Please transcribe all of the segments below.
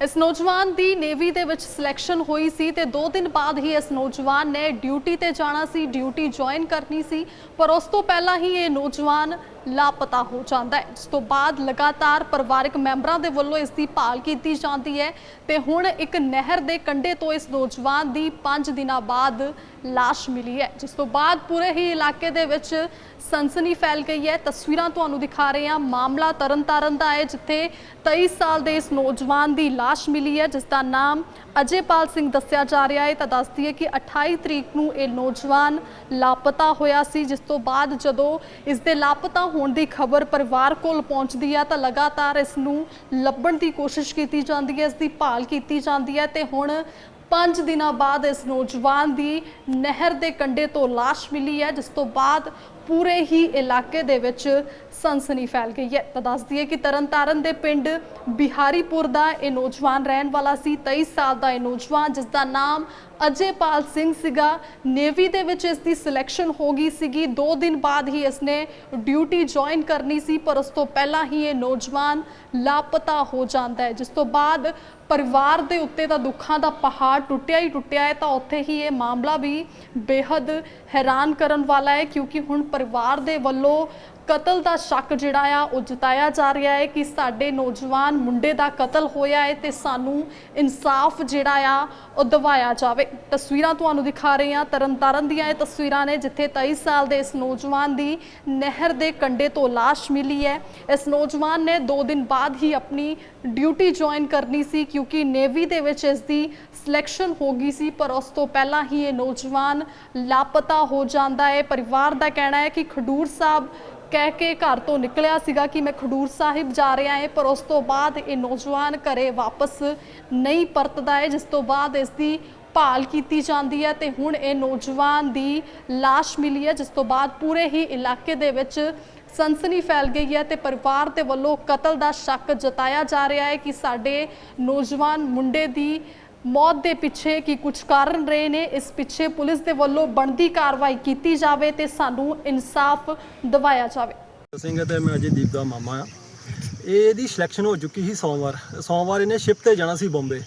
ਇਸ ਨੌਜਵਾਨ ਦੀ ਨੇਵੀ ਦੇ ਵਿੱਚ ਸਿਲੈਕਸ਼ਨ ਹੋਈ ਸੀ ਤੇ 2 ਦਿਨ ਬਾਅਦ ਹੀ ਇਸ ਨੌਜਵਾਨ ਨੇ ਡਿਊਟੀ ਤੇ ਜਾਣਾ ਸੀ ਡਿਊਟੀ ਜੁਆਇਨ ਕਰਨੀ ਸੀ। ਪਰ ਉਸ ਤੋਂ ਪਹਿਲਾਂ ਹੀ ਇਹ ਨੌਜਵਾਨ ਲਾਪਤਾ ਹੋ ਜਾਂਦਾ ਹੈ। ਜਿਸ ਤੋਂ ਬਾਅਦ ਲਗਾਤਾਰ ਪਰਿਵਾਰਕ ਮੈਂਬਰਾਂ ਦੇ ਵੱਲੋਂ ਇਸ ਦੀ ਭਾਲ ਕੀਤੀ ਜਾਂਦੀ ਹੈ ਤੇ ਹੁਣ ਇੱਕ ਨਹਿਰ ਦੇ ਕੰਢੇ ਤੋਂ ਇਸ ਨੌਜਵਾਨ ਦੀ 5 ਦਿਨਾਂ ਬਾਅਦ ਲਾਸ਼ ਮਿਲੀ ਹੈ। ਜਿਸ ਤੋਂ ਬਾਅਦ ਪੂਰੇ ਹੀ ਇਲਾਕੇ ਦੇ ਵਿੱਚ ਸਨਸਨੀ ਫੈਲ ਗਈ ਹੈ। ਤਸਵੀਰਾਂ ਤੁਹਾਨੂੰ ਦਿਖਾ ਰਹੇ ਹਾਂ। ਮਾਮਲਾ ਤਰਨਤਾਰਨ ਦਾ ਹੈ, ਜਿੱਥੇ 23 ਸਾਲ ਦੇ ਇਸ ਨੌਜਵਾਨ ਦੀ ਲਾਸ਼ ਮਿਲੀ ਹੈ, ਜਿਸ ਦਾ ਨਾਮ ਅਜੇਪਾਲ ਸਿੰਘ ਦੱਸਿਆ ਜਾ ਰਿਹਾ ਹੈ। ਤਾਂ ਦੱਸਦੀ ਹੈ ਕਿ 28 ਤਰੀਕ ਨੂੰ ਇਹ ਨੌਜਵਾਨ ਲਾਪਤਾ ਹੋਇਆ ਸੀ, ਜਿਸ ਤੋਂ ਬਾਅਦ ਜਦੋਂ ਇਸ ਦੇ ਲਾਪਤਾ ਹੋਣ ਦੀ ਖਬਰ ਪਰਿਵਾਰ ਕੋਲ ਪਹੁੰਚਦੀ ਹੈ ਤਾਂ ਲਗਾਤਾਰ ਇਸ ਨੂੰ ਲੱਭਣ ਦੀ ਕੋਸ਼ਿਸ਼ ਕੀਤੀ ਜਾਂਦੀ ਹੈ, ਇਸ ਦੀ ਭਾਲ ਕੀਤੀ ਜਾਂਦੀ ਹੈ ਤੇ ਹੁਣ 5 ਦਿਨਾਂ ਬਾਅਦ ਇਸ ਨੌਜਵਾਨ ਦੀ ਨਹਿਰ ਦੇ ਕੰਢੇ ਤੋਂ ਲਾਸ਼ ਮਿਲੀ ਹੈ, ਜਿਸ ਤੋਂ ਬਾਅਦ ਪੂਰੇ ਹੀ ਇਲਾਕੇ ਦੇ ਵਿੱਚ ਸਨਸਨੀ ਫੈਲ ਗਈ ਹੈ। ਤਾਂ ਦੱਸਦੀ ਹੈ ਕਿ ਤਰਨਤਾਰਨ ਦੇ ਪਿੰਡ ਬਿਹਾਰੀਪੁਰ ਦਾ ਇਹ ਨੌਜਵਾਨ ਰਹਿਣ ਵਾਲਾ ਸੀ 23 ਸਾਲ ਦਾ ਇਹ ਨੌਜਵਾਨ ਜਿਸ ਦਾ ਨਾਮ ਅਜੇਪਾਲ ਸਿੰਘ ਸੀਗਾ। ਨੇਵੀ ਦੇ ਵਿੱਚ ਇਸ ਦੀ ਸਿਲੈਕਸ਼ਨ ਹੋ ਗਈ ਸੀਗੀ। 2 ਦਿਨ ਬਾਅਦ ਹੀ ਇਸਨੇ ਡਿਊਟੀ ਜੁਆਇਨ ਕਰਨੀ ਸੀ, ਪਰ ਉਸ ਤੋਂ ਪਹਿਲਾਂ ਹੀ ਇਹ ਨੌਜਵਾਨ ਲਾਪਤਾ ਹੋ ਜਾਂਦਾ ਹੈ। ਜਿਸ ਤੋਂ ਬਾਅਦ ਪਰਿਵਾਰ ਦੇ ਉੱਤੇ ਤਾਂ ਦੁੱਖਾਂ ਦਾ ਪਹਾੜ ਟੁੱਟਿਆ ਹੀ ਟੁੱਟਿਆ ਹੈ, ਤਾਂ ਉੱਥੇ ਹੀ ਇਹ ਮਾਮਲਾ ਵੀ ਬੇहद ਹੈਰਾਨ ਕਰਨ ਵਾਲਾ ਹੈ, ਕਿਉਂਕਿ ਹੁਣ ਪਰਿਵਾਰ ਦੇ ਵੱਲੋਂ ਕਤਲ ਦਾ ਸ਼ੱਕ ਜਿਹੜਾ ਆ, ਉਹ ਜਤਾਇਆ ਜਾ ਰਿਹਾ ਹੈ ਕਿ ਸਾਡੇ ਨੌਜਵਾਨ ਮੁੰਡੇ ਦਾ ਕਤਲ ਹੋਇਆ ਹੈ ਤੇ ਸਾਨੂੰ ਇਨਸਾਫ ਜਿਹੜਾ ਆ, ਉਹ ਦਿਵਾਇਆ ਜਾਵੇ। ਤਸਵੀਰਾਂ ਤੁਹਾਨੂੰ ਦਿਖਾ ਰਹੇ ਹਾਂ, ਤਰਨਤਾਰਨ ਦੀਆਂ ਇਹ ਤਸਵੀਰਾਂ ਨੇ, ਜਿੱਥੇ 23 ਸਾਲ ਦੇ ਇਸ ਨੌਜਵਾਨ ਦੀ ਨਹਿਰ ਦੇ ਕੰਢੇ ਤੋਂ ਲਾਸ਼ ਮਿਲੀ ਹੈ। ਇਸ ਨੌਜਵਾਨ ਨੇ 2 ਦਿਨ ਬਾਅਦ ਹੀ ਆਪਣੀ ਡਿਊਟੀ ਜੁਆਇਨ ਕਰਨੀ ਸੀ, ਕਿਉਂਕਿ ਨੇਵੀ ਦੇ ਵਿੱਚ ਇਸ ਦੀ ਸਿਲੈਕਸ਼ਨ ਹੋ ਗਈ ਸੀ, ਪਰ ਉਸ ਤੋਂ ਪਹਿਲਾਂ ਹੀ ਇਹ ਨੌਜਵਾਨ ਲਾਪਤਾ ਹੋ ਜਾਂਦਾ ਹੈ। ਪਰਿਵਾਰ ਦਾ ਕਹਿਣਾ ਹੈ ਕਿ ਖਡੂਰ ਸਾਹਿਬ ਕਹਿ ਕੇ ਘਰ ਤੋਂ ਨਿਕਲਿਆ ਸੀਗਾ ਕਿ ਮੈਂ ਖਡੂਰ ਸਾਹਿਬ ਜਾ ਰਿਹਾ ਹਾਂ, ਪਰ ਉਸ ਤੋਂ ਬਾਅਦ ਇਹ ਨੌਜਵਾਨ ਘਰੇ ਵਾਪਸ ਨਹੀਂ ਪਰਤਦਾ ਹੈ, ਜਿਸ ਤੋਂ ਬਾਅਦ ਇਸ ਦੀ ਭਾਲ ਕੀਤੀ ਜਾਂਦੀ ਹੈ ਤੇ ਹੁਣ ਇਹ ਨੌਜਵਾਨ ਦੀ ਲਾਸ਼ ਮਿਲੀ ਹੈ, ਜਿਸ ਤੋਂ ਬਾਅਦ ਪੂਰੇ ਹੀ ਇਲਾਕੇ ਦੇ ਵਿੱਚ ਸਨਸਨੀ ਫੈਲ ਗਈ ਹੈ ਤੇ ਪਰਿਵਾਰ ਦੇ ਵੱਲੋਂ ਕਤਲ ਦਾ ਸ਼ੱਕ ਜਤਾਇਆ ਜਾ ਰਿਹਾ ਹੈ ਕਿ ਸਾਡੇ ਨੌਜਵਾਨ ਮੁੰਡੇ ਦੀ ਮੌਤ ਦੇ ਪਿੱਛੇ ਕੀ ਕੁਝ ਕਾਰਨ ਰਹੇ ਨੇ, ਇਸ ਪਿੱਛੇ ਪੁਲਿਸ ਦੇ ਵੱਲੋਂ ਬਣਦੀ ਕਾਰਵਾਈ ਕੀਤੀ ਜਾਵੇ ਤੇ ਸਾਨੂੰ ਇਨਸਾਫ ਦਿਵਾਇਆ ਜਾਵੇ। ਸਿੰਘ ਤੇ ਮੈਂ ਅਜੇ ਦੀਪ ਦਾ ਮਾਮਾ ਆ। ਇਹਦੀ ਸਿਲੈਕਸ਼ਨ ਹੋ ਚੁੱਕੀ ਸੀ ਸੋਮਵਾਰ। ਸੋਮਵਾਰ ਇਹਨੇ ਸ਼ਿਫਟ ਤੇ ਜਾਣਾ ਸੀ ਬੰਬੇ।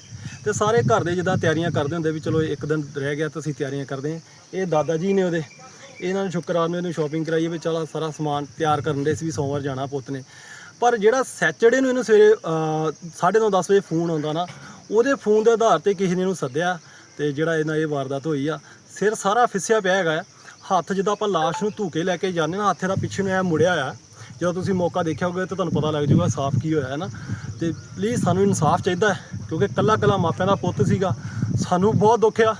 ਤੇ ਸਾਰੇ ਘਰ ਦੇ ਜਿੱਦਾਂ ਤਿਆਰੀਆਂ ਕਰਦੇ ਹੁੰਦੇ ਵੀ ਚਲੋ ਇੱਕ ਦਿਨ ਰਹਿ ਗਿਆ ਤਾਂ ਅਸੀਂ ਤਿਆਰੀਆਂ ਕਰਦੇ ਹਾਂ। ਇਹ ਦਾਦਾ ਜੀ ਨੇ ਉਹਦੇ। ਇਹਨਾਂ ਨੂੰ ਸ਼ੁੱਕਰਵਾਰ ਨੂੰ ਇਹਨੂੰ ਸ਼ਾਪਿੰਗ ਕਰਾਈ ਵੀ ਚਲ ਸਾਰਾ ਸਮਾਨ ਤਿਆਰ ਕਰਨ ਦੇ ਸੀ ਵੀ ਸੋਮਵਾਰ ਜਾਣਾ ਪੁੱਤ ਨੇ। ਪਰ ਜਿਹੜਾ ਸੈਚਰਡੇ ਨੂੰ ਇਹਨੂੰ ਸਵੇਰੇ 9:30 10 ਵਜੇ ਫੋਨ ਆਉਂਦਾ ਨਾ ਉਹਦੇ ਫੋਨ ਦੇ ਆਧਾਰ ਤੇ ਕਿਸੇ ਨੇ ਇਹਨੂੰ ਸੱਦਿਆ ਤੇ ਜਿਹੜਾ ਇਹਨਾਂ ਇਹ ਵਾਰਦਾਤ ਹੋਈ ਆ ਸਿਰ ਸਾਰਾ ਫਿਸਿਆ ਪਿਆ ਹੈਗਾ ਆ। ਹੱਥ ਜਿੱਦਾਂ ਆਪਾਂ ਲਾਸ਼ ਨੂੰ ਧੂਕੇ ਲੈ ਕੇ ਜਾਂਦੇ ਨਾ ਹੱਥ ਦਾ ਪਿੱਛੇ ਨੂੰ ਐ ਮੁੜਿਆ ਆ। ਜਦੋਂ ਤੁਸੀਂ ਮੌਕਾ ਦੇਖਿਆ ਹੋਵੇ ਤਾਂ ਤੁਹਾਨੂੰ ਪਤਾ ਲੱਗ ਜਾਊਗਾ ਸਾਫ਼ ਕੀ ਹੋਇਆ ਹੈ ਨਾ ਤੇ ਪਲੀਜ਼ ਸਾਨੂੰ ਇਨਸਾਫ ਚਾਹੀਦਾ ਹੈ ਕਿਉਂਕਿ ਕੱਲਾ ਕੱਲਾ ਮਾਪਿਆਂ ਦਾ ਪੁੱਤ ਸੀਗਾ। ਸਾਨੂੰ ਬਹੁਤ ਦੁੱਖ ਆ।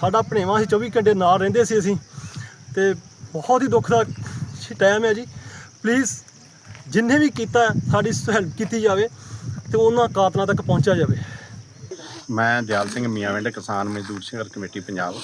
ਸਾਡਾ ਭਣੇਵਾ ਸੀ 24 ਘੰਟੇ ਨਾਲ ਰਹਿੰਦੇ ਸੀ ਅਸੀਂ। ਤੇ ਬਹੁਤ ਹੀ ਦੁੱਖ ਦਾ ਟਾਈਮ ਹੈ ਜੀ। ਪਲੀਜ਼ ਜਿੰਨੇ ਵੀ ਕੀਤਾ ਹੈ, ਸਾਡੀ ਹੈਲਪ ਕੀਤੀ ਜਾਵੇ ਤੇ ਉਹਨਾਂ ਕਾਤਲਾਂ ਤੱਕ ਪਹੁੰਚਿਆ ਜਾਵੇ। ਮੈਂ ਦਿਆਲ ਸਿੰਘ ਮੀਆਂਵਿੰਡ ਕਿਸਾਨ ਮਜ਼ਦੂਰ ਸੰਘਰਸ਼ ਕਮੇਟੀ ਪੰਜਾਬ।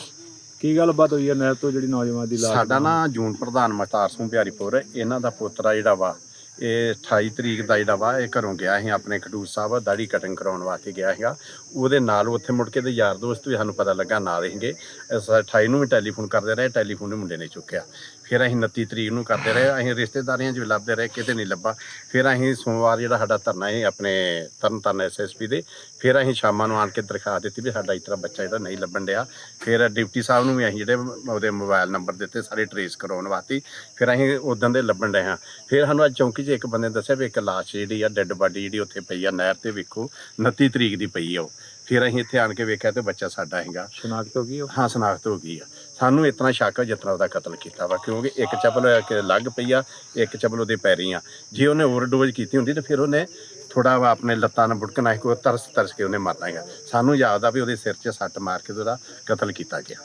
ਕੀ ਗੱਲਬਾਤ ਹੋਈ ਹੈ ਨਹਿਰ ਤੋਂ ਜਿਹੜੀ ਨੌਜਵਾਨ ਦੀ ਲਾਸ਼ ਸਾਡਾ ਨਾ ਜੂਨ ਪ੍ਰਧਾਨ ਮਹਤਾਰ ਸਿੰਘ ਪਿਆਰੀਪੁਰ ਇਹਨਾਂ ਦਾ ਪੁੱਤਰਾ ਜਿਹੜਾ ਵਾ ਇਹ 28 ਤਰੀਕ ਦਾ ਜਿਹੜਾ ਵਾ ਇਹ ਘਰੋਂ ਗਿਆ ਸੀ ਆਪਣੇ ਖਡੂਰ ਸਾਹਿਬ ਦਾੜੀ ਕਟਿੰਗ ਕਰਾਉਣ ਵਾਸਤੇ ਗਿਆ ਸੀਗਾ। ਉਹਦੇ ਨਾਲ ਉੱਥੇ ਮੁੜ ਕੇ ਤੇ ਯਾਰ ਦੋਸਤ ਵੀ ਸਾਨੂੰ ਪਤਾ ਲੱਗਾ ਨਾਲ ਰਹਿੰਗੇ ਇਸ 28 ਨੂੰ ਵੀ ਟੈਲੀਫੋਨ ਕਰਦੇ ਰਹੇ ਟੈਲੀਫੋਨ ਮੁੰਡੇ ਨੇ ਚੁੱਕਿਆ। ਫਿਰ ਅਸੀਂ 29 ਤਰੀਕ ਨੂੰ ਕਰਦੇ ਰਹੇ ਅਸੀਂ ਰਿਸ਼ਤੇਦਾਰੀਆਂ 'ਚ ਵੀ ਲੱਭਦੇ ਰਹੇ ਕਿਤੇ ਨਹੀਂ ਲੱਭਾ। ਫਿਰ ਅਸੀਂ ਸੋਮਵਾਰ ਜਿਹੜਾ ਸਾਡਾ ਧਰਨਾ ਹੈ ਆਪਣੇ ਤਰਨ ਤਾਰਨ ਐਸਐਸਪੀ ਦੇ ਫਿਰ ਅਸੀਂ ਸ਼ਾਮਾਂ ਨੂੰ ਆਣ ਕੇ ਦਰਖਾਸਤ ਦਿੱਤੀ ਵੀ ਸਾਡਾ ਇਸ ਤਰ੍ਹਾਂ ਬੱਚਾ ਜਿਹੜਾ ਨਹੀਂ ਲੱਭਣ ਡਿਆ। ਫਿਰ ਡਿਪਟੀ ਸਾਹਿਬ ਨੂੰ ਵੀ ਅਸੀਂ ਜਿਹੜੇ ਉਹਦੇ ਮੋਬਾਈਲ ਨੰਬਰ ਦਿੱਤੇ ਸਾਰੇ ਟਰੇਸ ਕਰਾਉਣ ਵਾਸਤੇ ਫਿਰ ਅਸੀਂ ਉਦੋਂ ਦੇ ਲੱਭਣ ਡਏ ਹਾਂ। ਫਿਰ ਸਾਨੂੰ ਅੱਜ ਚੌਂਕੀ 'ਚ ਇੱਕ ਬੰਦੇ ਨੇ ਦੱਸਿਆ ਵੀ ਇੱਕ ਲਾਸ਼ ਜਿਹੜੀ ਆ ਡੈੱਡ ਬਾਡੀ ਜਿਹੜੀ ਉੱਥੇ ਪਈ ਆ ਨਹਿਰ ਤੇ ਵੇਖੋ 29 ਤਰੀਕ ਦੀ ਪਈ ਆ ਉਹ। ਫਿਰ ਅਸੀਂ ਇੱਥੇ ਆਣ ਕੇ ਵੇਖਿਆ ਤੇ ਬੱਚਾ ਸਾਡਾ ਹੈਗਾ। ਸ਼ਨਾਖਤ ਹੋ ਗਈ ਉਹ? ਹਾਂ ਸਨਾਖਤ ਹੋ ਗਈ ਆ। ਸਾਨੂੰ ਇਤਨਾ ਸ਼ੱਕ ਤਰ੍ਹਾਂ ਉਹਦਾ ਕਤਲ ਕੀਤਾ ਵਾ ਕਿਉਂਕਿ ਇੱਕ ਚੱਪਲ ਕਿ ਲੱਗ ਪਈ ਆ ਇੱਕ ਚੱਪਲ ਉਹਦੇ ਪੈਰੀ ਆ। ਜੇ ਉਹਨੇ ਓਵਰਡੋਜ਼ ਕੀਤੀ ਹੁੰਦੀ ਤਾਂ ਫਿਰ ਉਹਨੇ ਥੋੜਾ ਵਾ ਆਪਣੇ ਲੱਤਾਂ ਨਾਲ ਬੁੜਕਣਾ ਸੀ ਕੋਈ ਤਰਸ ਤਰਸ ਕੇ ਉਹਨੇ ਮਰਨਾ ਹੈਗਾ। ਸਾਨੂੰ ਯਾਦ ਆ ਵੀ ਉਹਦੇ ਸਿਰ 'ਚ ਸੱਟ ਮਾਰ ਕੇ ਉਹਦਾ ਕਤਲ ਕੀਤਾ ਗਿਆ।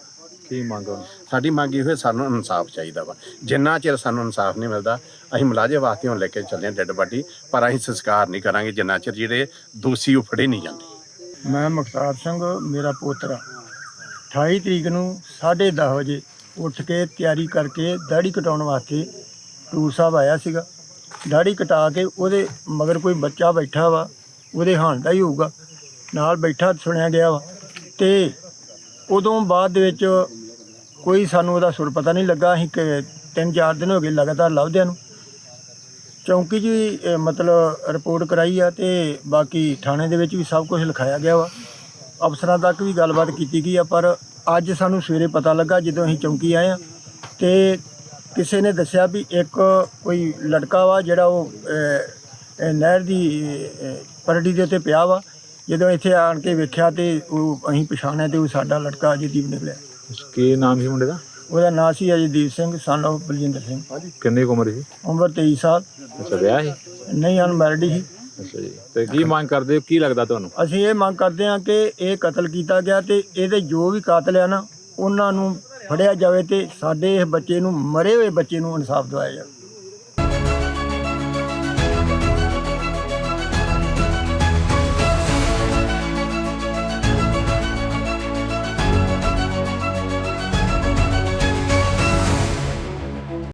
ਕੀ ਮੰਗ? ਸਾਡੀ ਮੰਗ ਇਹ ਹੋਏ ਸਾਨੂੰ ਇਨਸਾਫ ਚਾਹੀਦਾ ਵਾ। ਜਿੰਨਾ ਚਿਰ ਸਾਨੂੰ ਇਨਸਾਫ ਨਹੀਂ ਮਿਲਦਾ ਅਸੀਂ ਮੁਲਾਜ਼ੇ ਵਾਸਤੇ ਹੁਣ ਲੈ ਕੇ ਚੱਲੇ ਡੈੱਡ ਬਾਡੀ ਪਰ ਅਸੀਂ ਸੰਸਕਾਰ ਨਹੀਂ ਕਰਾਂਗੇ ਜਿੰਨਾ ਚਿਰ ਜਿਹੜੇ ਦੋਸ਼ੀ ਉਹ ਫੜੇ ਨਹੀਂ ਜਾਂਦੇ। ਮੈਂ ਮੁਖਤਾਰ ਸਿੰਘ ਮੇਰਾ ਪੋਤਰਾ 28 ਤਰੀਕ ਨੂੰ 10:30 ਵਜੇ ਉੱਠ ਕੇ ਤਿਆਰੀ ਕਰਕੇ ਦਾੜੀ ਕਟਾਉਣ ਵਾਸਤੇ ਟੂਰ ਸਾਹਿਬ ਆਇਆ ਸੀਗਾ। ਦਾੜੀ ਕਟਾ ਕੇ ਉਹਦੇ ਮਗਰ ਕੋਈ ਬੱਚਾ ਬੈਠਾ ਵਾ, ਉਹਦੇ ਹਾਣ ਦਾ ਹੀ ਹੋਊਗਾ। ਨਾਲ ਬੈਠਾ ਸੁਣਿਆ ਗਿਆ ਵਾ ਤੇ ਉਦੋਂ ਬਾਅਦ ਦੇ ਵਿੱਚ ਕੋਈ ਸਾਨੂੰ ਉਹਦਾ ਸੁਰ ਪਤਾ ਨਹੀਂ ਲੱਗਾ। ਅਸੀਂ ਕਿ ਤਿੰਨ ਚਾਰ ਦਿਨ ਹੋ ਗਏ ਲਗਾਤਾਰ ਲੱਭਦਿਆਂ ਨੂੰ। ਚੌਂਕੀ 'ਚ ਵੀ ਮਤਲਬ ਰਿਪੋਰਟ ਕਰਾਈ ਆ ਤੇ ਬਾਕੀ ਥਾਣੇ ਦੇ ਵਿੱਚ ਵੀ ਸਭ ਕੁਝ ਲਿਖਾਇਆ ਗਿਆ ਵਾ। ਅਫਸਰਾਂ ਤੱਕ ਵੀ ਗੱਲਬਾਤ ਕੀਤੀ ਗਈ ਆ ਪਰ ਅੱਜ ਸਾਨੂੰ ਸਵੇਰੇ ਪਤਾ ਲੱਗਾ ਜਦੋਂ ਅਸੀਂ ਚੌਂਕੀ ਆਏ ਆ ਤੇ ਕਿਸੇ ਨੇ ਦੱਸਿਆ ਵੀ ਇੱਕ ਕੋਈ ਲੜਕਾ ਵਾ ਜਿਹੜਾ ਉਹ ਨਹਿਰ ਦੀ ਪਰੜੀ ਦੇ ਉੱਤੇ ਪਿਆ ਵਾ। ਜਦੋਂ ਇੱਥੇ ਆਣ ਕੇ ਵੇਖਿਆ ਤੇ ਉਹ ਅਸੀਂ ਪਛਾਣਿਆ ਤੇ ਉਹ ਸਾਡਾ ਲੜਕਾ ਅਜੀਦੀਪ ਨਿਕਲਿਆ। ਕੀ ਨਾਮ ਸੀ ਮੁੰਡੇ ਦਾ? ਉਹਦਾ ਨਾਂ ਸੀ ਅਜੀਦੀਪ ਸਿੰਘ ਸਨ of ਬਲਜਿੰਦਰ ਸਿੰਘ। ਕਿੰਨੀ ਕੁ ਉਮਰ ਸੀ? ਉਮਰ 23 ਸਾਲ। ਅੱਛਾ ਵਿਆਹ ਸੀ? ਨਹੀਂ ਅਨਮੈਰਿਡ ਸੀ। ਅੱਛਾ ਜੀ। ਤੇ ਕੀ ਮੰਗ ਕਰਦੇ ਹੋ? ਕੀ ਲੱਗਦਾ ਤੁਹਾਨੂੰ? ਅਸੀਂ ਇਹ ਮੰਗ ਕਰਦੇ ਹਾਂ ਕਿ ਇਹ ਕਤਲ ਕੀਤਾ ਗਿਆ ਤੇ ਇਹਦੇ ਜੋ ਵੀ ਕਾਤਲ ਆ ਨਾ, ਉਹਨਾਂ ਨੂੰ ਫੜਿਆ ਜਾਵੇ ਤੇ ਸਾਡੇ ਇਹ ਬੱਚੇ ਨੂੰ, ਮਰੇ ਹੋਏ ਬੱਚੇ ਨੂੰ ਇਨਸਾਫ ਦਿਵਾਇਆ ਜਾਵੇ।